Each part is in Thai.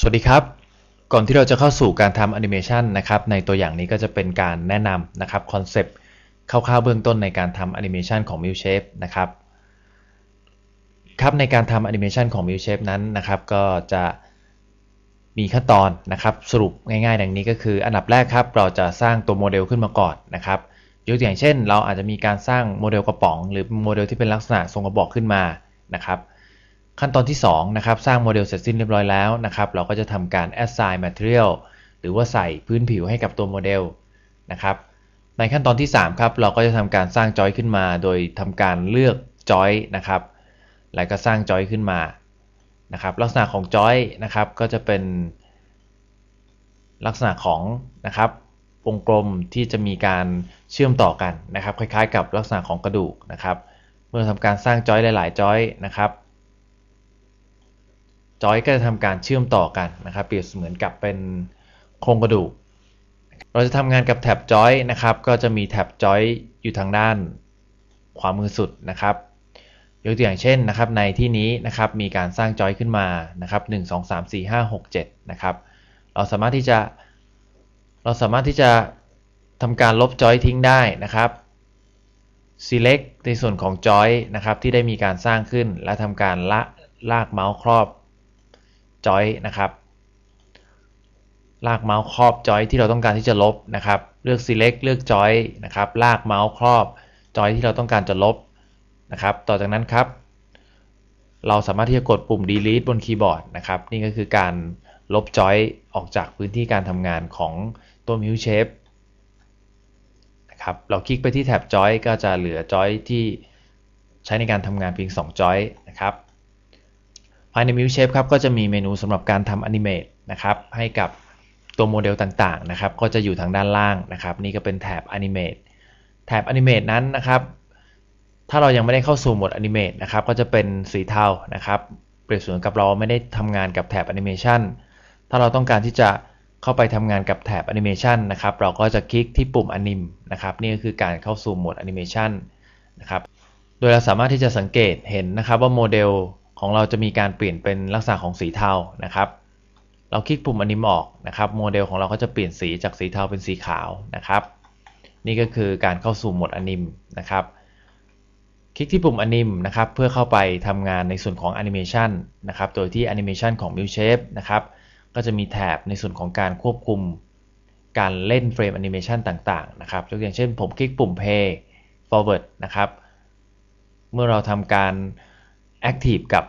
สวัสดีครับ ก่อนที่เราจะเข้าสู่การทำแอนิเมชันนะครับ ในตัวอย่างนี้ก็จะเป็นการแนะนำนะครับคอนเซปต์คร่าวๆเบื้องต้นในการทำแอนิเมชันของ Milshape นะครับ ครับในการทำแอนิเมชันของ Milshape นั้นนะครับ ก็จะมีขั้นตอนนะครับ สรุปง่ายๆ ดังนี้ก็คืออันดับแรกครับเราจะสร้างตัวโมเดลขึ้นมาก่อนนะครับยกตัวอย่างเช่น เราอาจจะมีการสร้างโมเดลกระป๋อง หรือโมเดลที่เป็นลักษณะทรงกระบอกขึ้นมานะครับ ขั้นตอนที่2นะครับสร้างโมเดลเสร็จสิ้นเรียบร้อยแล้วนะครับเราก็จะทำการ assign material หรือว่าใส่พื้นผิวให้กับตัวโมเดลนะครับในขั้นตอนที่3ครับเราก็จะทำการสร้างจอยขึ้นมา โดยทำการเลือกจอยนะครับแล้วก็สร้างจอยขึ้นมานะครับลักษณะของจอยนะครับก็จะเป็นลักษณะของนะครับวงกลมที่จะมีการเชื่อมต่อกันนะครับ คล้ายๆ กับลักษณะของกระดูกนะครับ เมื่อทำการสร้างจอยหลาย ๆ จอยนะครับ จอยก็จะทำการเชื่อมต่อกันนะครับเปรียบเสมือนกับเป็นโครงกระดูก เราจะทำงานกับแท็บจอยนะครับ ก็จะมีแท็บจอยอยู่ทางด้านขวามือสุดนะครับยกตัวอย่างเช่นนะครับในที่นี้นะครับมีการสร้างจอยขึ้นมานะครับ1 2 3 4 5 6 7นะครับเราสามารถที่จะ เราสามารถที่จะทำการลบจอยทิ้งได้นะครับ select ในส่วนของจอยนะครับที่ได้มีการสร้างขึ้น และทำการละลากเมาส์ครอบ จอยนะครับ ลากเมาส์ครอบจอยที่เราต้องการที่จะลบนะครับ เลือก select เลือกจอยนะครับ ลากเมาส์ครอบจอยที่เราต้องการจะลบนะครับ ต่อจากนั้นครับ เราสามารถที่จะกดปุ่ม delete บนคีย์บอร์ดนะครับ นี่ก็คือการลบจอยออกจากพื้นที่การทำงานของตัว Mute Shape นะครับเราคลิกไปที่แท็บจอยก็จะเหลือจอยที่ใช้ในการทำงานเพียง2จอยนะครับ ภายใน Mute Shape ครับก็จะมีเมนูสำหรับการทำแอนิเมตนะครับให้กับตัวโมเดลต่างๆนะครับก็จะอยู่ทางด้านล่างนะครับ นี่ก็เป็นแท็บ Animate แท็บ Animate นั้นนะครับ ถ้าเรายังไม่ได้เข้าสู่โหมด Animate นะครับก็จะเป็นสีเทานะครับเปรียบเสมือนกับเราไม่ได้ทำงานกับแท็บ Animation ถ้าเราต้องการที่จะเข้าไปทำงานกับแท็บ Animation นะครับเราก็จะคลิกที่ปุ่ม Anim นะครับนี่ก็คือการเข้าสู่โหมด Animation นะครับโดยเราสามารถที่จะสังเกตเห็นนะครับว่าโมเดล ของเราจะมีการเปลี่ยนเป็นลักษณะของสีเทานะครับ เราคลิกปุ่ม Anim ออกนะครับ โมเดลของเราก็จะเปลี่ยนสีจากสีเทาเป็นสีขาวนะครับ นี่ก็คือการเข้าสู่โหมด Anim นะครับ คลิกที่ปุ่ม Anim นะครับ เพื่อเข้าไปทำงานในส่วนของ Animation นะครับ โดยที่ Animation ของ Milshape นะครับ ก็จะมีแถบในส่วนของการควบคุมการเล่นเฟรมแอนิเมชันต่างๆนะครับยกอย่างเช่นผมคลิกปุ่ม play forward นะครับ เมื่อเราทำการ active กับ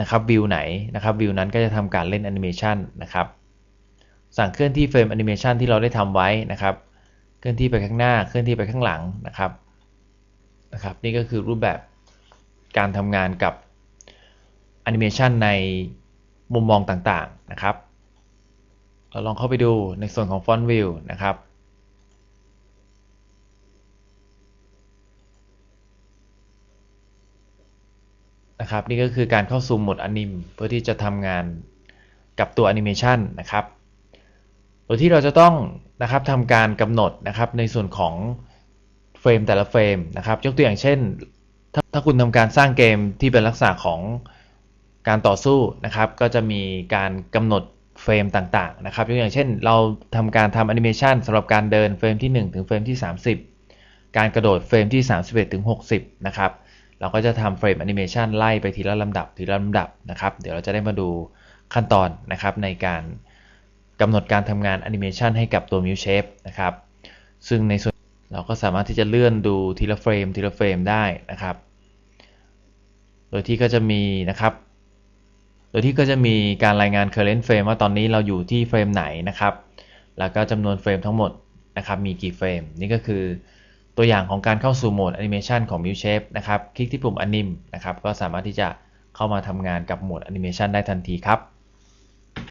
นะครับวิวไหนนะครับวิวนั้นก็จะทำการเล่นแอนิเมชันนะครับสั่งเคลื่อนที่เฟรมแอนิเมชันที่เราได้ทำไว้นะครับเคลื่อนที่ไปข้างหน้าเคลื่อนที่ไปข้างหลังนะครับนะครับ นี่ก็คือรูปแบบการทำงานกับแอนิเมชันในมุมมองต่างๆนะครับเราลองเข้าไปดูในส่วนของ Font View นะครับ นะครับ นี่ก็คือการเข้าสู่โหมดอนิมเพื่อที่จะทำงานกับตัวแอนิเมชันนะครับโดยที่เราจะต้องนะครับทำการกำหนดนะครับในส่วนของเฟรมแต่ละเฟรมนะครับ ยกตัวอย่างเช่น ถ้าถ้าคุณทำการสร้างเกมที่เป็นลักษณะของการต่อสู้นะครับ ก็จะมีการกำหนดเฟรมต่างๆนะครับ ยกตัวอย่างเช่น เราทำการทำแอนิเมชันสำหรับการเดินเฟรมที่ 1 ถึงเฟรมที่ 30 การกระโดดเฟรมที่ 31 ถึง 60 นะครับ เราก็จะทำเฟรมแอนิเมชันไล่ไปทีละลำดับทีละลำดับนะครับ เดี๋ยวเราจะได้มาดูขั้นตอนนะครับในการกำหนดการทำงานแอนิเมชันให้กับตัว Mute Shape นะครับ ซึ่งในส่วนเราก็สามารถที่จะเลื่อนดูทีละเฟรมทีละเฟรมได้นะครับ โดยที่ก็จะมีนะครับโดยที่ก็จะมีการรายงาน current frame ว่าตอนนี้เราอยู่ที่เฟรมไหนนะครับ แล้วก็จำนวนเฟรมทั้งหมดนะครับ มีกี่เฟรม นี่ก็คือ ตัวอย่างของการเข้าสู่โหมดแอนิเมชันของ Mute Shape นะครับ คลิกที่ปุ่ม Anim นะครับ ก็สามารถที่จะเข้ามาทำงานกับโหมดแอนิเมชันได้ทันทีครับ